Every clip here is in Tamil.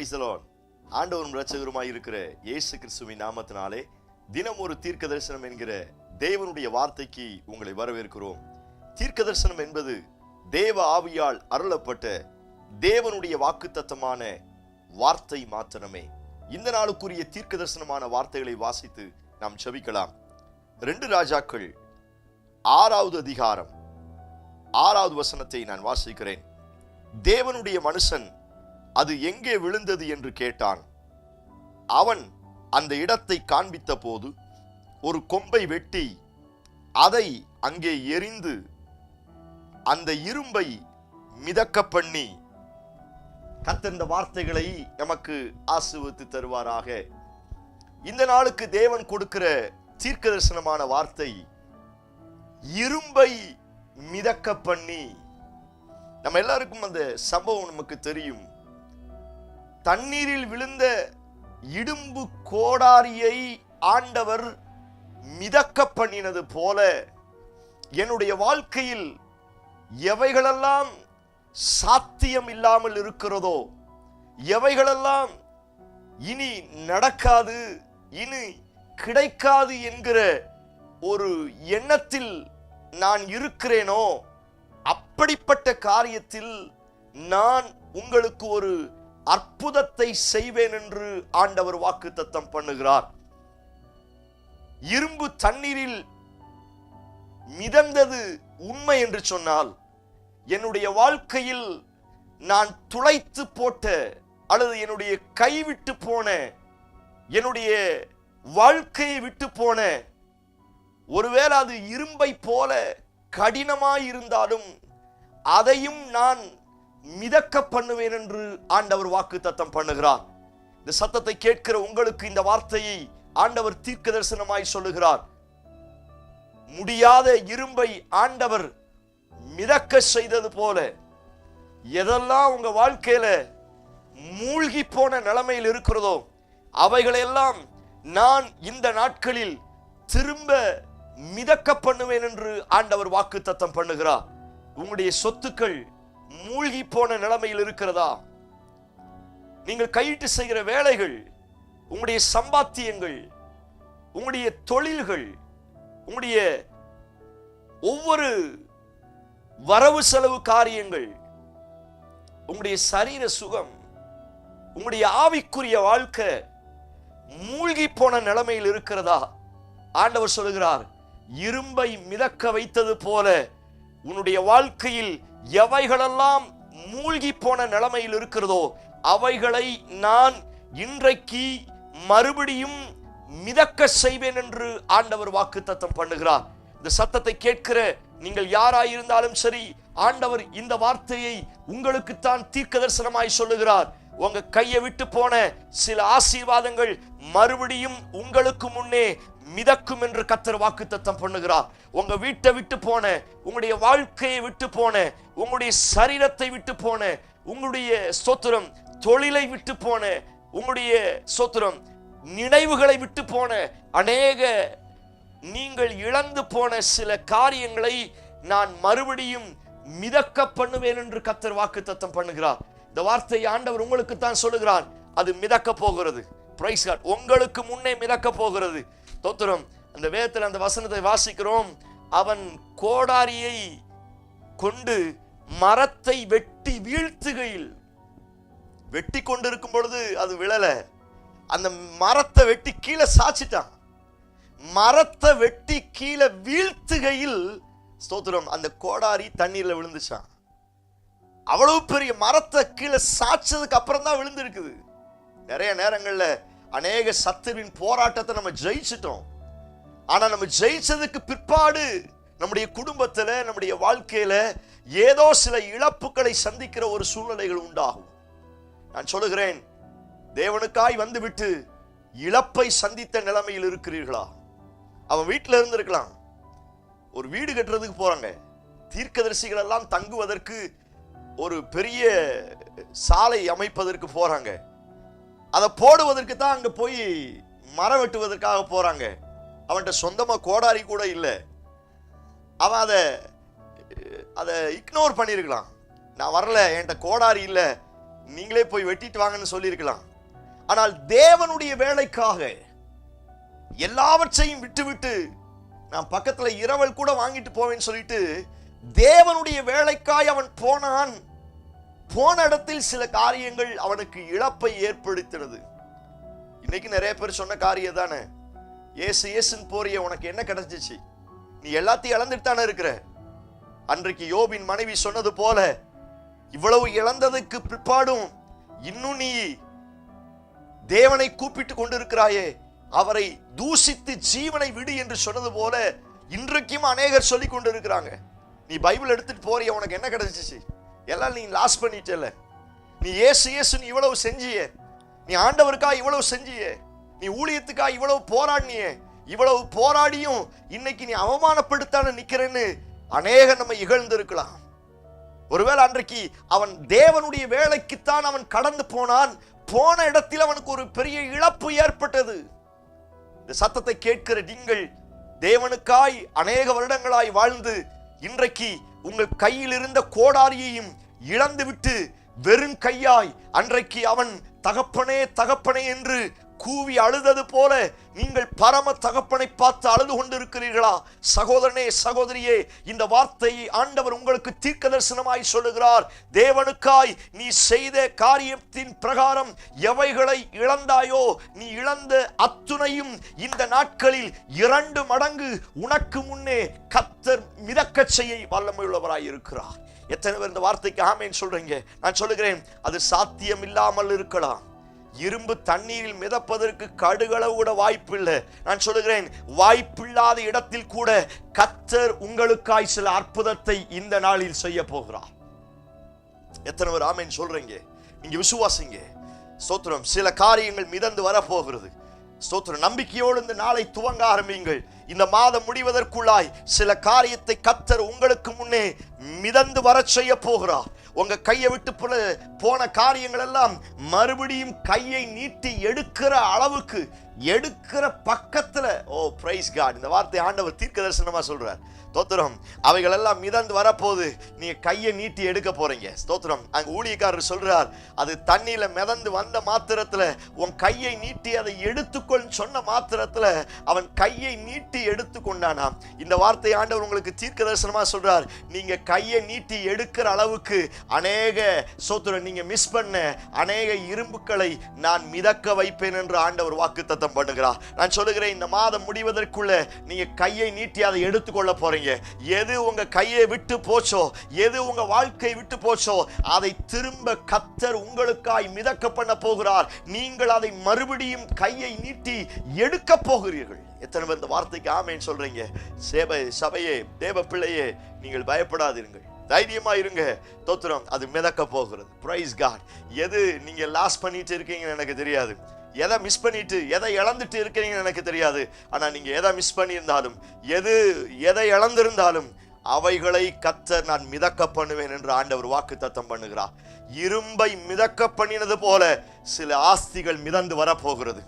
பிரைசலோன் ஆண்டவரும் ரட்சகருமாய் இருக்கிற இயேசு கிறிஸ்துவின் நாமத்தினாலே தினம் ஒரு தீர்க்க தரிசனம் என்கிற தேவனுடைய வார்த்தைக்கு உங்களை வரவேற்கிறோம். தீர்க்க தரிசனம் என்பது தேவ ஆவியால் அருளப்பட்ட தேவனுடைய வாக்குத்தத்தமான வார்த்தை மாத்திரமே. இந்த நாளுக்குரிய தீர்க்க தரிசனமான வார்த்தைகளை வாசித்து நாம் செபிக்கலாம் ரெண்டு ராஜாக்கள் ஆறாவது அதிகாரம் ஆறாவது வசனத்தை நான் வாசிக்கிறேன். தேவனுடைய மனுஷன் அது எங்கே விழுந்தது என்று கேட்டான். அவன் அந்த இடத்தை காண்பித்த போது ஒரு கொம்பை வெட்டி அதை அங்கே எரிந்து அந்த இரும்பை மிதக்க பண்ணி கத்திருந்த வார்த்தைகளை எமக்கு ஆசிர்வதித்து தருவாராக. இந்த நாளுக்கு தேவன் கொடுக்கிற தீர்க்க தரிசனமான வார்த்தை இரும்பை மிதக்க பண்ணி. நம்ம எல்லாருக்கும் அந்த சம்பவம் நமக்கு தெரியும். தண்ணீரில் விழுந்த இடும்பு கோடாரியை ஆண்டவர் மிதக்க பண்ணினது போல என்னுடைய வாழ்க்கையில் எவைகளெல்லாம் சாத்தியம் இல்லாமல் இருக்கிறதோ எவைகளெல்லாம் இனி நடக்காது இனி கிடைக்காது என்கிற ஒரு எண்ணத்தில் நான் இருக்கிறேனோ அப்படிப்பட்ட காரியத்தில் நான் உங்களுக்கு ஒரு அற்புதத்தை செய்வேன் என்று ஆண்டவர் வாக்கு தத்தம் பண்ணுகிறார். இரும்பு தண்ணீரில் மிதந்தது உண்மை என்று சொன்னால் என்னுடைய வாழ்க்கையில் நான் துளைத்து போட்ட அல்லது என்னுடைய கைவிட்டு போன என்னுடைய வாழ்க்கையை விட்டு போன ஒருவேளை அது இரும்பை போல கடினமாய் இருந்தாலும் அதையும் நான் மிதக்க பண்ணுவேன் என்று ஆண்டவர் வாக்கு தத்தம் பண்ணுகிறார். இந்த சத்தத்தை கேட்கிற உங்களுக்கு இந்த வார்த்தையை ஆண்டவர் தீர்க்க தரிசனமாய் சொல்லுகிறார். முடியாத இரும்பை ஆண்டவர் மிதக்க செய்தது போல எதெல்லாம் உங்க வாழ்க்கையில மூழ்கி போன நிலைமையில் இருக்கிறதோ அவைகளெல்லாம் நான் இந்த நாட்களில் திரும்ப மிதக்க பண்ணுவேன் என்று ஆண்டவர் வாக்கு தத்தம் பண்ணுகிறார். உங்களுடைய சொத்துக்கள் மூழ்கி போன நிலைமையில் இருக்கிறதா? நீங்கள் கையிட்டு செய்கிற வேலைகள் உங்களுடைய சம்பாத்தியங்கள் உங்களுடைய தொழில்கள் உங்களுடைய ஒவ்வொரு வரவு செலவு காரியங்கள் உங்களுடைய சரீர சுகம் உங்களுடைய ஆவிக்குரிய வாழ்க்கை மூழ்கி போன நிலைமையில் இருக்கிறதா? ஆண்டவர் சொல்லுகிறார் இரும்பை மிதக்க வைத்தது போல உன்னுடைய வாழ்க்கையில் எவைகளெல்லாம் மூழ்கி போன நிலைமையில் இருக்கிறதோ அவைகளை நான் இன்றைக்கு மறுபடியும் மிதக்க செய்வேன் என்று ஆண்டவர் வாக்கு தத்தம் பண்ணுகிறார். இந்த சத்தத்தை கேட்கிற நீங்கள் யாராயிருந்தாலும் சரி ஆண்டவர் இந்த வார்த்தையை உங்களுக்குத்தான் தீர்க்க தரிசனமாய் சொல்லுகிறார். உங்க கையை விட்டு போன சில ஆசீர்வாதங்கள் மறுபடியும் உங்களுக்கு முன்னே மிதக்கும் என்று கத்தர் வாக்கு தத்தம் பண்ணுகிறார். உங்க வீட்டை விட்டு போன உங்களுடைய வாழ்க்கையை விட்டு போன உங்களுடைய சரீரத்தை விட்டு போன உங்களுடைய சோத்திரம் தொழிலை விட்டு போன உங்களுடைய சோத்திரம் நினைவுகளை விட்டு போன அநேக நீங்கள் இழந்து போன சில காரியங்களை நான் மறுபடியும் மிதக்க பண்ணுவேன் என்று கத்தர் வாக்கு தத்தம் பண்ணுகிறார். இந்த வார்த்தை ஆண்டவர் உங்களுக்கு தான் சொல்லுகிறார். அது மிதக்க போகிறது. பிரைஸ் உங்களுக்கு முன்னே மிதக்க போகிறது. தோத்திரம் அந்த வேதத்தில் அந்த வசனத்தை வாசிக்கிறோம். அவன் கோடாரியை கொண்டு மரத்தை வெட்டி வீழ்த்துகையில் வெட்டி கொண்டிருக்கும் பொழுது அது விழல. அந்த மரத்தை வெட்டி கீழே சாச்சிட்டான் மரத்தை வெட்டி கீழே வீழ்த்துகையில் ஸ்தோத்திரம் அந்த கோடாரி தண்ணீரில் விழுந்துச்சான். அவ்வளவு பெரிய மரத்தை கீழே சாய்ச்சதுக்கு அப்புறம் தான் விழுந்திருக்குது. நிறைய நேரங்களில் அநேக சத்துருவின் போராட்டத்தை நம்ம ஜெயிச்சிட்டோம். ஆனா நம்ம ஜெயிச்சதுக்கு பிற்பாடு நம்முடைய குடும்பத்தில் நம்முடைய வாழ்க்கையில ஏதோ சில இழப்புகளை சந்திக்கிற ஒரு சூழ்நிலைகள் உண்டாகும். நான் சொல்லுகிறேன் தேவனுக்காய் வந்துவிட்டு இழப்பை சந்தித்த நிலைமையில் இருக்கிறீர்களா? அவன் வீட்டில் இருந்திருக்கலாம். ஒரு வீடு கட்டுறதுக்கு போறாங்க. தீர்க்கதரிசிகள் எல்லாம் தங்குவதற்கு ஒரு பெரிய சாலை அமைப்பதற்கு போறாங்க. அதை போடுவதற்கு தான் அங்கே போய் மரம் வெட்டுவதற்காக போகிறாங்க அவன்கிட்ட சொந்தமாக கோடாரி கூட இல்லை. அவன் அதை அதை இக்னோர் பண்ணியிருக்கலாம். நான் வரல என்கிட்ட கோடாரி இல்லை. நீங்களே போய் வெட்டிட்டு வாங்கன்னு சொல்லியிருக்கலாம். ஆனால் தேவனுடைய வேலைக்காக எல்லாவற்றையும் விட்டுவிட்டு நான் பக்கத்தில் இரவல் கூட வாங்கிட்டு போவேன்னு சொல்லிட்டு தேவனுடைய வேலைக்காய் அவன் போனான். போன இடத்தில் சில காரியங்கள் அவனுக்கு இழப்பை ஏற்படுத்தினது. இன்னைக்கு நிறைய பேர் சொன்ன காரியம் தானே? ஏசு ஏசுன்னு போறிய உனக்கு என்ன கிடைச்சிச்சு? நீ எல்லாத்தையும் இழந்துட்டு தானே இருக்கிற? அன்றைக்கு யோபின் மனைவி சொன்னது போல இவ்வளவு இழந்ததுக்கு பிற்பாடும் இன்னும் நீ தேவனை கூப்பிட்டு கொண்டிருக்கிறாயே அவரை தூசித்து ஜீவனை விடு என்று சொன்னது போல இன்றைக்கும் அநேகர் சொல்லி கொண்டிருக்கிறாங்க. நீ பைபிள் எடுத்துட்டு போறிய உனக்கு என்ன கிடைச்சிச்சு? எல்லாம் நீ லாஸ் பண்ணிட்டல நீ ஏசு ஏசுன்னு இவ்வளவு செஞ்சியே. நீ ஆண்டவருக்கா இவ்வளவு செஞ்சியே. நீ ஊழியத்துக்கா இவ்வளவு போராடினியே. இவ்வளவு போராடியும் இன்னைக்கு நீ அவமானப்படுத்தான நிக்கிறேன்னு அநேகம் நம்ம இகழ்ந்திருக்கலாம். ஒருவேளை அன்றைக்கு அவன் தேவனுடைய வேலைக்குத்தான் அவன் கடந்து போனான். போன இடத்தில் அவனுக்கு ஒரு பெரிய இழப்பு ஏற்பட்டது. இந்த சத்தத்தை கேட்கிற நீங்கள் தேவனுக்காய் அநேக வருடங்களாய் வாழ்ந்து இன்றைக்கு உங்கள் கையில் இருந்த கோடாரியையும் இழந்துவிட்டு வெறும் கையாய் அன்றைக்கு அவன் தகப்பனே தகப்பனே என்று கூவி அழுதது போல நீங்கள் பரம தகப்பனை பார்த்து அழுது கொண்டிருக்கிறீர்களா? சகோதரனே சகோதரியே இந்த வார்த்தையை ஆண்டவர் உங்களுக்கு தீர்க்க தரிசனமாய் சொல்லுகிறார். தேவனுக்காய் நீ செய்த காரியத்தின் பிரகாரம் எவைகளை இழந்தாயோ நீ இழந்த அத்துணையும் இந்த நாட்களில் இரண்டு மடங்கு உனக்கு முன்னே கத்தர் மிதக்கச் செய்ய வல்லமையுள்ளவராய் இருக்கிறார் எத்தனை பேர் இந்த வார்த்தைக்கு ஆமேன்னு சொல்றீங்க? நான் சொல்லுகிறேன் அது சாத்தியம் இல்லாமல் இருக்கலாம். இரும்பு தண்ணீரில் மிதப்பதற்கு கடுகளவு கூட வாய்ப்பில்லை. நான் சொல்லுகிறேன் வாய்ப்பில்லாத இடத்தில் கூட கத்தர் உங்களுக்காய் சில அற்புதத்தை இந்த நாளில் செய்ய போகிறார். எத்தனை பேர் ஆமேன் சொல்றீங்க? நீங்க விசுவாசிங்க. ஸ்தோத்திரம் சில காரியங்கள் மிதந்து வரப்போகிறது. ஸ்தோத்திரம் நம்பிக்கையோடு இந்த நாளை துவங்க ஆரம்பியுங்கள். இந்த மாதம் முடிவதற்குள்ளாய் சில காரியத்தை கத்தர் உங்களுக்கு முன்னே மிதந்து வரச் செய்ய போகிறார். உங்க கையை விட்டு போன போன காரியங்கள் எல்லாம் மறுபடியும் கையை நீட்டி எடுக்கிற அளவுக்கு எடுக்கிற பக்கத்துல ஓ பிரைஸ் காட் இந்த வார்த்தை ஆண்டவர் தீர்க்க தரிசனமா சொல்றார். ஸ்தோத்திரம். அவைகள் எல்லாம் மிதந்து வரப்போது நீங்க கையை நீட்டி எடுக்க போறீங்க. ஸ்தோத்திரம். அங்க ஊழியக்காரர் சொல்றார் அது தண்ணியில மிதந்து வந்த மாத்திரத்துல உன் கையை நீட்டி அதை எடுத்துக்கொள் சொன்ன மாத்திரத்துல அவன் கையை நீட்டி எடுத்துக்கொண்டானாம் இந்த வார்த்தை ஆண்டவர் உங்களுக்கு தீர்க்க தரிசனமா சொல்றார். நீங்க கையை நீட்டி எடுக்கிற அளவுக்கு அநேக சோத்திரம் நீங்க மிஸ் பண்ண அநேக இரும்புக்களை நான் மிதக்க வைப்பேன் என்று ஆண்டவர் வாக்குத்தத்தம் பண்ணுகிறார். நான் சொல்லுகிறேன் இந்த மாதம் முடிவதற்குள்ள நீங்க கையை நீட்டி அதை எடுத்துக்கொள்ள போறீங்க. எது உங்க கையை விட்டு போச்சோ எது உங்க வாழ்க்கை விட்டு போச்சோ அதை திரும்ப கத்தர் உங்களுக்காய் மிதக்க பண்ண போகிறார். நீங்கள் அதை மறுபடியும் கையை நீட்டி எடுக்க போகிறீர்கள். எத்தனை பேர் இந்த வார்த்தைக்கு ஆமேன்னு சொல்றீங்க? சேவை சபையே தேவ பிள்ளையே நீங்கள் பயப்படாதிருங்கள் தைரியமா இருங்க. தோத்திரம் அது மிதக்க போகிறது. பிரைஸ் காட் எது நீங்க லாஸ் பண்ணிட்டு இருக்கீங்கன்னு எனக்கு தெரியாது. எதை மிஸ் பண்ணிட்டு எதை இழந்துட்டு இருக்கிறீங்கன்னு எனக்கு தெரியாது. ஆனா நீங்க எதை மிஸ் பண்ணியிருந்தாலும் எது எதை இழந்திருந்தாலும் அவைகளை கத்த நான் மிதக்க பண்ணுவேன் என்று ஆண்டவர் வாக்கு தத்தம் பண்ணுகிறார். இரும்பை மிதக்க பண்ணினது போல சில ஆஸ்திகள் மிதந்து வரப்போகிறது.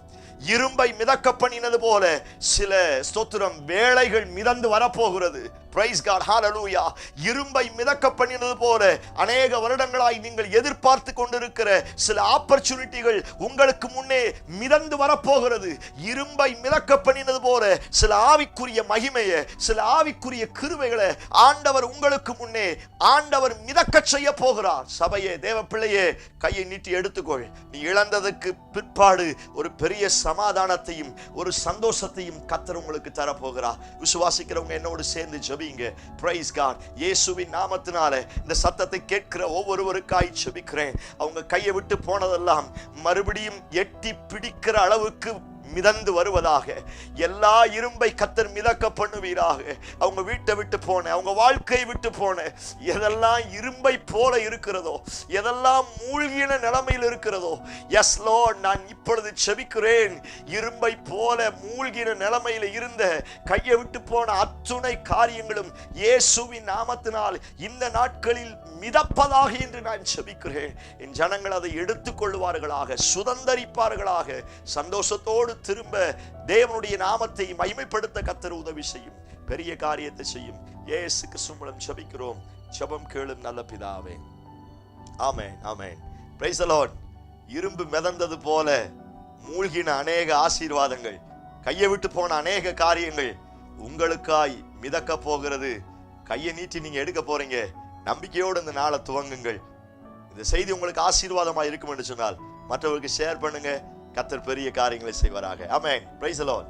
இரும்பை மிதக்க பண்ணினது போல சில ஸ்தோத்திரம் வேலைகள் மிதந்து வரப்போகிறது. பிரைஸ் காட் ஹாலலூயா இரும்பை மிதக்க பண்ணினது போல அநேக வருடங்களாய் நீங்கள் எதிர்பார்த்து கொண்டிருக்கிற சில ஆப்பர்ச்சுனிட்டிகள் உங்களுக்கு முன்னே மிதந்து வரப்போகிறது. இரும்பை மிதக்க பண்ணினது போல சில ஆவிக்குரிய மகிமையை சில ஆவிக்குரிய கிருவைகளை ஆண்டவர் உங்களுக்கு முன்னே ஆண்டவர் மிதக்க செய்ய போகிறார். சபையே தேவ பிள்ளையே கையை நீட்டி எடுத்துக்கொள். நீ இழந்ததுக்கு பிற்பாடு ஒரு பெரிய சமாதானத்தையும் ஒரு சந்தோஷத்தையும் கத்தர் உங்களுக்கு தரப்போகிறார். விசுவாசிக்கிறவங்க என்னோடு சேர்ந்து ஜெபிங்க பிரைஸ் காட் இயேசுவின் நாமத்தினால இந்த சத்தத்தை கேட்கிற ஒவ்வொருவருக்காய் ஜெபிக்கிறேன் அவங்க கையை விட்டு போனதெல்லாம் மறுபடியும் எட்டி பிடிக்கிற அளவுக்கு மிதந்து வருவதாக. எல்லா இரும்பை கத்தர் மிதக்க பண்ணுவீராக. அவங்க வீட்டை விட்டு போன அவங்க வாழ்க்கையை விட்டு போன எதெல்லாம் இரும்பை போல இருக்கிறதோ எதெல்லாம் மூழ்கின நிலைமையில் இருக்கிறதோ எஸ் லோ நான் இப்பொழுது செபிக்கிறேன். இரும்பை போல மூழ்கின நிலைமையில் இருந்த கையை விட்டு போன அத்துணை காரியங்களும் இயேசுவின் நாமத்தினால் இந்த நாட்களில் மிதப்பதாக என்று நான் செபிக்கிறேன். என் ஜனங்கள் அதை எடுத்துக்கொள்வார்களாக சுதந்தரிப்பார்களாக. சந்தோஷத்தோடு திரும்ப தேவனுடைய நாமத்தை மகிமைப்படுத்த கத்தர் உதவி செய்யும். பெரிய காரியத்தை செய்யும். ஏசுக்கு சும்பளம் செபிக்கிறோம் ஜபம் கேளும் நல்ல பிதாவே. ஆமேன் ஆமேன். பிரைசலோன் இரும்பு மிதந்தது போல மூழ்கின அநேக ஆசீர்வாதங்கள் கையை விட்டு போன அநேக காரியங்கள் உங்களுக்காய் மிதக்க போகிறது. கையை நீட்டி நீங்க எடுக்க போறீங்க. நம்பிக்கையோடு இந்த நாளை துவங்குங்கள். இந்த செய்தி உங்களுக்கு ஆசீர்வாதமா இருக்கும் என்று சொன்னால் மற்றவர்களுக்கு ஷேர் பண்ணுங்க. கத்தர் பெரிய காரியங்களை செய்வாராக. ஆமென் பிரைஸ் அலோன்